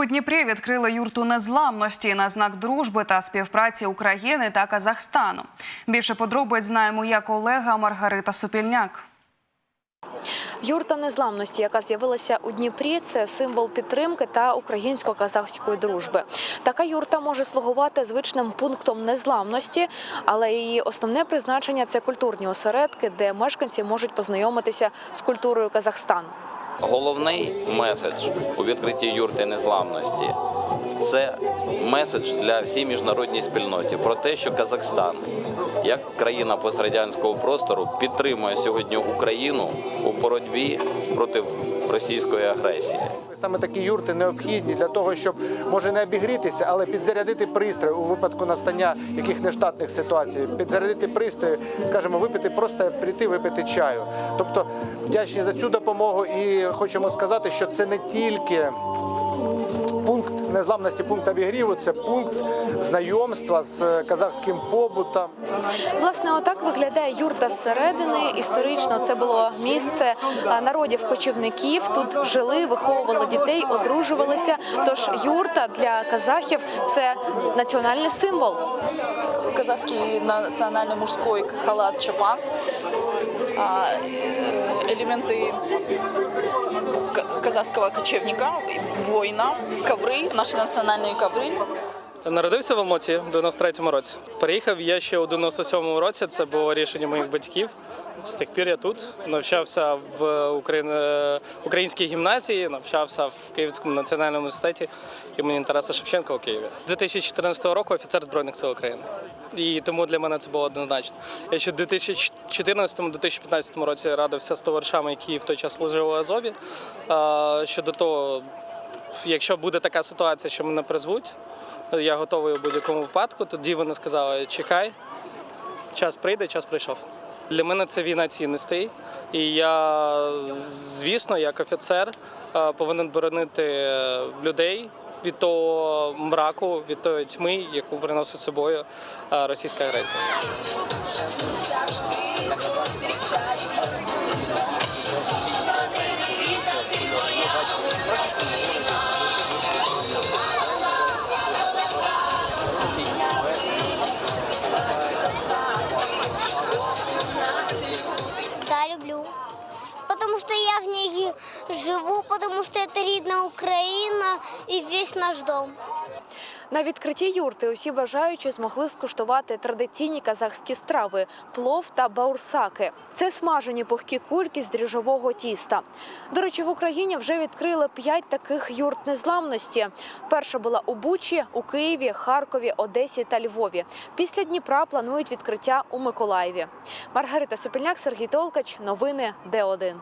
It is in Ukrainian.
У Дніпрі відкрили юрту незламності на знак дружби та співпраці України та Казахстану. Більше подробиць знає моя колега Маргарита Супільняк. Юрта незламності, яка з'явилася у Дніпрі, це символ підтримки та українсько-казахської дружби. Така юрта може слугувати звичним пунктом незламності, але її основне призначення це культурні осередки, де мешканці можуть познайомитися з культурою Казахстану. Головний меседж у відкритті юрти незламності це меседж для всій міжнародній спільноті про те, що Казахстан, як країна пострадянського простору, підтримує сьогодні Україну у боротьбі проти російської агресії. Саме такі юрти необхідні для того, щоб може не обігрітися, але підзарядити пристрій у випадку настання яких нештатних ситуацій, підзарядити пристрій, скажімо, випити, просто прийти випити чаю. Тобто вдячні за цю допомогу і хочемо сказати, що це не тільки Пункт незламності, пункт обігріву це пункт знайомства з казахським побутом. Власне, отак виглядає юрта зсередини. Історично це було місце а, народів кочівників. Тут жили, виховували дітей, одружувалися. Тож юрта для казахів це національний символ. казахский национальный мужской халат чапан, а, э, элементы к- казахского кочевника, воина, ковры, наши национальные ковры. Народився в Алматі в 93-му році. Переїхав я ще у 97-му році. Це було рішення моїх батьків. З тих пір я тут навчався в Україн- українській гімназії, навчався в Київському національному університеті імені Тараса Шевченка у Києві. З 2014 року офіцер Збройних сил України. І тому для мене це було однозначно. Я ще в 2014-2015 році радився з товаришами, які в той час служили у Азові. Щодо того, якщо буде така ситуація, що мене призвуть, я готовий у будь-якому випадку. Тоді вони сказали: чекай, час прийде, час прийшов. Для мене це війна цінностей, і я, звісно, як офіцер е, повинен боронити людей від того мраку, від тої тьми, яку приносить собою е, російська агресія. Да, я в ней живу, потому что это рідна Україна і весь наш дом. На відкритті юрти усі бажаючі змогли скуштувати традиційні казахські страви плов та баурсаки. Це смажені пухкі кульки з дріжджового тіста. До речі, в Україні вже відкрили п'ять таких юрт незламності. Перша була у Бучі, у Києві, Харкові, Одесі та Львові. Після Дніпра планують відкриття у Миколаєві. Маргарита Сопільняк, Сергій Толкач. Новини Д1.